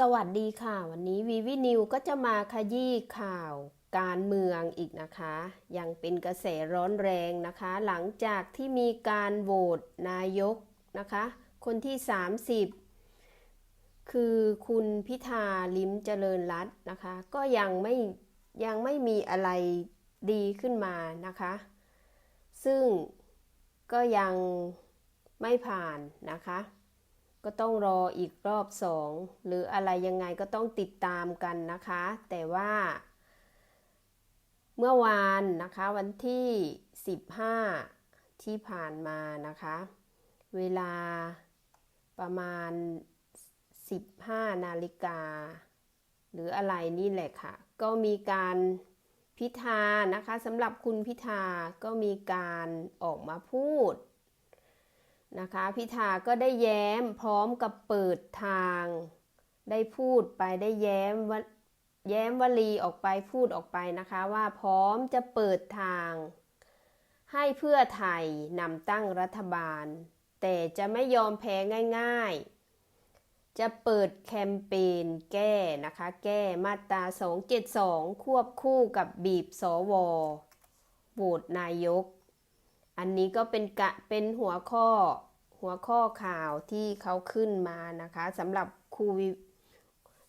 สวัสดีค่ะ วันนี้วีวีนิวก็จะมาขยี้ข่าวการเมืองอีกนะคะ ยังเป็นกระแสร้อนแรงนะคะ หลังจากที่มีการโหวตนายกนะคะ คนที่ 30 คือคุณพิธาลิ้มเจริญรัตน์นะคะ ก็ยังไม่ยังไม่มีอะไรดีขึ้นมานะคะ ซึ่งก็ยังไม่ผ่านนะคะ ก็ต้องรออีกรอบสองหรืออะไรยังไงก็ต้องติดตามกันนะคะ แต่ว่า เมื่อวานนะคะวันที่ 15 ที่ผ่านมานะคะ เวลาประมาณ 15 นาฬิกา หรืออะไรนี่แหละค่ะ ก็มีการพิธานะคะสำหรับคุณพิธาก็มีการออกมาพูด นะคะพิธาก็ได้แย้มพร้อมกับเปิดทาง ได้พูดไปได้แย้มวแย้มวลีออกไปพูดออกไปนะคะว่าพร้อมจะเปิดทาง ให้เพื่อไทยนำตั้งรัฐบาล แต่จะไม่ยอมแพ้ง่าย ๆ จะเปิดแคมเปญแก้นะคะ แก้มาตรา 272 ควบคู่กับบีบสวโหวตนายก อันนี้ก็เป็นกะเป็นหัวข้อหัวข้อข่าวที่เขาขึ้นมานะคะสำหรับครู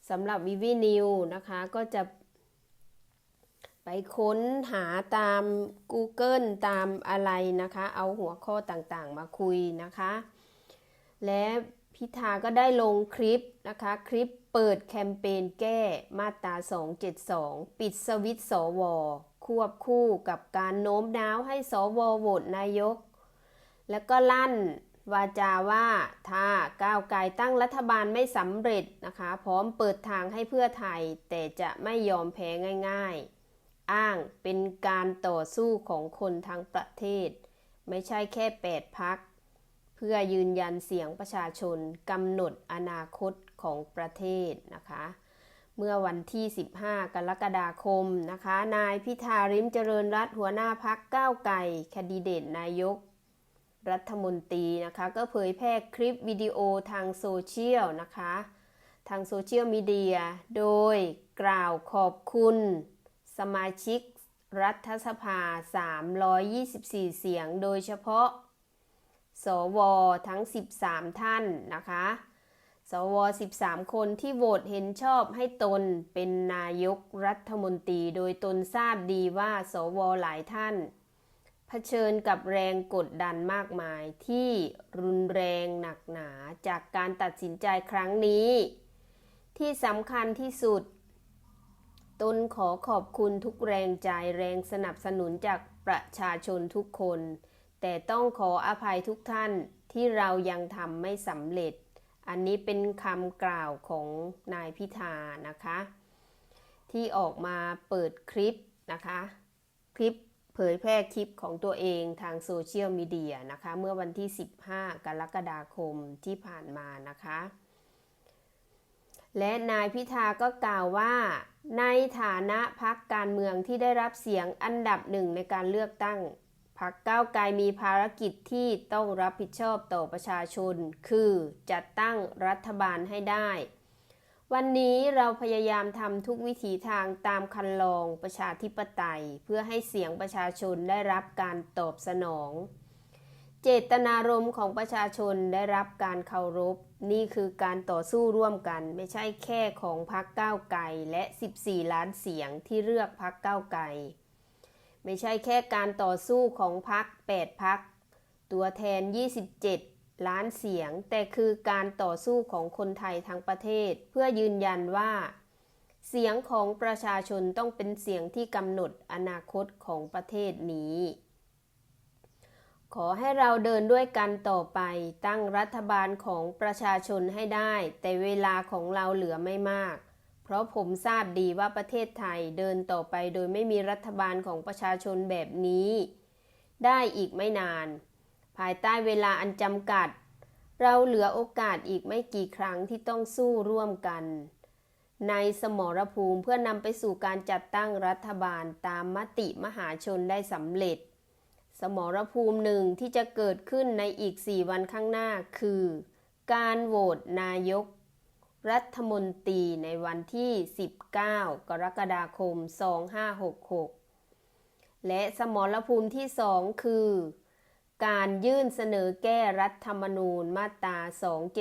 สำหรับวิวีนิวนะคะก็จะไปค้นหาตาม Google ตามอะไรนะคะ เอาหัวข้อต่างๆมาคุยนะคะ และ พิธาก็ได้ลงคลิปนะคะ คลิปเปิดแคมเปญแก้มาตรา 272 ปิดสวิตสว ควบคู่กับการโน้มน้าวให้สวโหวตนายก แล้วก็ลั่นวาจาว่าถ้าก้าวไกลตั้งรัฐบาลไม่สำเร็จนะคะ พร้อมเปิดทางให้เพื่อไทย แต่จะไม่ยอมแพ้ง่าย ๆ อ้างเป็นการต่อสู้ของคนทั้งประเทศ ไม่ใช่แค่แปดพัก เพื่อยืนยันเสียงประชาชนกำหนดอนาคตของประเทศนะคะ เมื่อวันที่ 15 กรกฎาคมนะคะ นายพิธาริมเจริญรัตหัวหน้าพักก้าวไกลแคนดิเดตนายก รัฐมนตรีนะคะ ก็เผยแพร่คลิปวิดีโอทางโซเชียลนะคะ ทางโซเชียลมีเดีย โดยกล่าวขอบคุณ สมาชิกรัฐสภา 324 เสียง โดยเฉพาะ สวทั้ง 13 ท่านนะคะ สว 13 คนที่โหวตเห็นชอบให้ตนเป็นนายกรัฐมนตรี โดยตนทราบดีว่า สวหลายท่านเผชิญกับแรงกดดันมากมายที่รุนแรงหนักหนาจากการตัดสินใจครั้งนี้ ที่สำคัญที่สุด ตนขอขอบคุณทุกแรงใจแรงสนับสนุนจากประชาชนทุกคน แต่ต้องขออภัยทุกท่านที่เรายังทำไม่สำเร็จ อันนี้เป็นคำกล่าวของนายพิธานะคะ ที่ออกมาเปิดคลิปนะคะ คลิปเผยแพร่คลิปของตัวเองทางโซเชียลมีเดียนะคะ เมื่อวันที่ 15 กรกฎาคมที่ผ่านมานะคะ และนายพิธาก็กล่าวว่า ในฐานะพักการเมืองที่ได้รับเสียงอันดับหนึ่งในการเลือกตั้ง พักก้าวไกลมีภารกิจที่ต้องรับผิดชอบต่อประชาชน คือจัดตั้งรัฐบาลให้ได้ วันนี้เราพยายามทำทุกวิถีทางตามคันลองประชาธิปไตย เพื่อให้เสียงประชาชนได้รับการตอบสนอง เจตนารมณ์ของประชาชนได้รับการเคารพ นี่คือการต่อสู้ร่วมกัน ไม่ใช่แค่ของพรรคก้าวไกลและ 14 ล้านเสียงที่เลือกพรรคก้าวไกล ไม่ใช่แค่การต่อสู้ของพรรค8พรรคตัวแทน 27 ล้านเสียง แต่คือการต่อสู้ของคนไทยทั้งประเทศ เพื่อยืนยันว่า เสียงของประชาชนต้องเป็นเสียงที่กำหนดอนาคตของประเทศนี้ ขอให้เราเดินด้วยกันต่อไป ตั้งรัฐบาลของประชาชนให้ได้ แต่เวลาของเราเหลือไม่มาก เพราะผมทราบดีว่าประเทศไทยเดินต่อไปโดยไม่มีรัฐบาลของประชาชนแบบนี้ ได้อีกไม่นาน ภายใต้เวลาอันจำกัด เราเหลือโอกาสอีกไม่กี่ครั้งที่ต้องสู้ร่วมกัน ในสมรภูมิเพื่อนำไปสู่การจัดตั้งรัฐบาลตามมติมหาชนได้สำเร็จ สมรภูมิหนึ่งที่จะเกิดขึ้นในอีก 4 วันข้างหน้าคือ การโหวตนายก รัฐมนตรีในวันที่ 19 กรกฎาคม 2566 และสมรภูมิที่ 2 คือ การยื่นเสนอแก้รัฐธรรมนูญมาตรา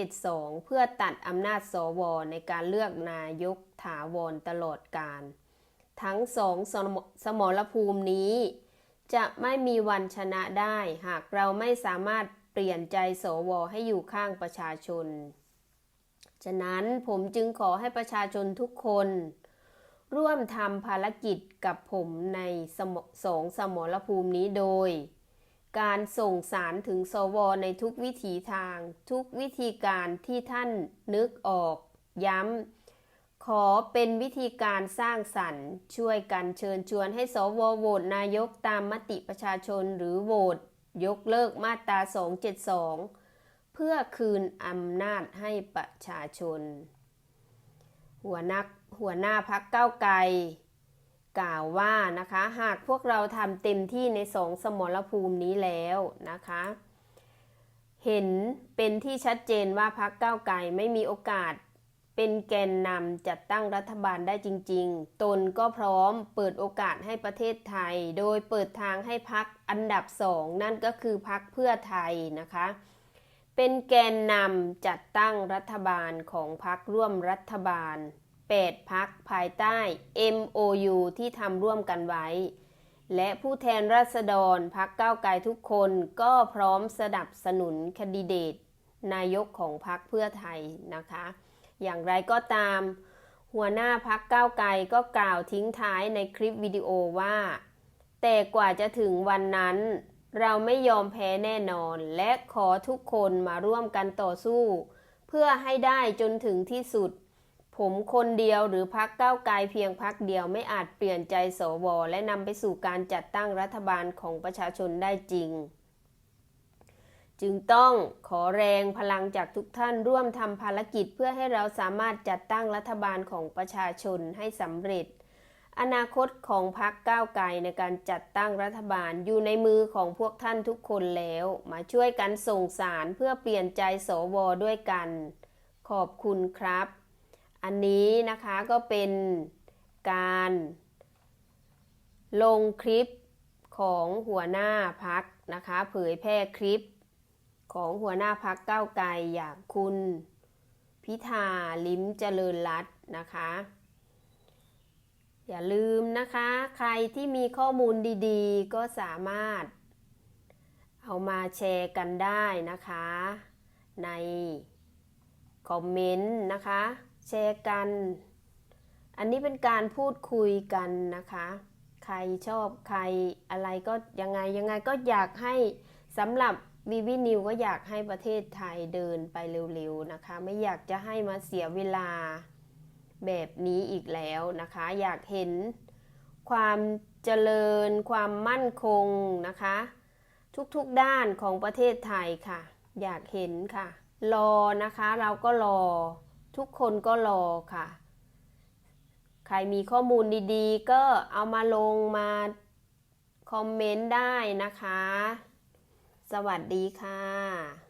272 เพื่อตัดอำนาจสวในการเลือกนายกถาวรตลอดการ ทั้งสองสมสมรภูมินี้ จะไม่มีวันชนะได้ หากเราไม่สามารถเปลี่ยนใจสวให้อยู่ข้างประชาชน ฉะนั้นผมจึงขอให้ประชาชนทุกคน ร่วมทำภารกิจกับผมในสมสองสมรภูมินี้โดย การส่งสารถึงสวในทุกวิถีทาง ทุกวิธีการที่ท่านนึกออก ย้ำ ขอเป็นวิธีการสร้างสรรค์ช่วยกันเชิญชวนให้สวโหวตนายกตามมติประชาชนหรือโหวตยกเลิกมาตรา 272 เพื่อคืนอำนาจให้ประชาชน หัวหน้าหัวหน้าพักเก้าไกล กล่าวว่านะคะหากพวกเราทำเต็มที่ในสองสมรภูมินี้แล้วนะคะเห็นเป็นที่ชัดเจนว่าพักเก้าไกลไม่มีโอกาส เป็นแกนนำจัดตั้งรัฐบาลได้จริง ๆ ตนก็พร้อมเปิดโอกาสให้ประเทศไทย โดยเปิดทางให้พักอันดับสองนั่นก็คือพักเพื่อไทยนะคะ เป็นแกนนำจัดตั้งรัฐบาลของพักร่วมรัฐบาล 8พักภายใต้ MOU ที่ทำร่วมกันไว้ และผู้แทนราษฎรพักก้าวไกลทุกคนก็พร้อมสนับสนุนคดิเดต นายกของพักเพื่อไทยนะคะ อย่างไรก็ตาม หัวหน้าพักก้าวไกลก็กล่าวทิ้งท้ายในคลิปวิดีโอว่า แต่กว่าจะถึงวันนั้น เราไม่ยอมแพ้แน่นอน และขอทุกคนมาร่วมกันต่อสู้ เพื่อให้ได้จนถึงที่สุด ผมคนเดียวหรือพักก้าไกลเพียงพักเดียวไม่อาจเปลี่ยนใจสวและนำไปสู่การจัดตั้งรัฐบาลของประชาชนได้จริง จึงต้องขอแรงพลังจากทุกท่านร่วมทำภารกิจเพื่อให้เราสามารถจัดตั้งรัฐบาลของประชาชนให้สำเร็จ อนาคตของพรรคก้าวไกลในการจัดตั้งรัฐบาลอยู่ในมือของพวกท่านทุกคนแล้ว มาช่วยกันส่งสารเพื่อเปลี่ยนใจสวด้วยกัน ขอบคุณครับ อันนี้นะคะก็เป็นการ ลงคลิปของหัวหน้าพักนะคะ เผยแพร่คลิป ของหัวหน้าพักก้าวไกลอย่างคุณ พิธาลิ้มเจริญรัตน์นะคะ อย่าลืมนะคะ ใครที่มีข้อมูลดีๆ ก็สามารถ เอามาแชร์กันได้นะคะ ในคอมเมนต์นะคะ แชร์กัน อันนี้เป็นการพูดคุยกันนะคะ ใครชอบใครอะไรก็ยังไงยังไงก็อยากให้สำหรับวีวีนิวก็อยากให้ประเทศไทยเดินไปเร็วๆนะคะ ไม่อยากจะให้มาเสียเวลา แบบนี้อีกแล้วนะคะ อยากเห็นความเจริญความมั่นคงนะคะ ทุกๆด้านของประเทศไทยค่ะ อยากเห็นค่ะ รอนะคะเราก็รอ ทุกคนก็รอค่ะ ใครมีข้อมูลดีๆ ก็เอามาลงมาคอมเมนต์ได้นะคะ สวัสดีค่ะ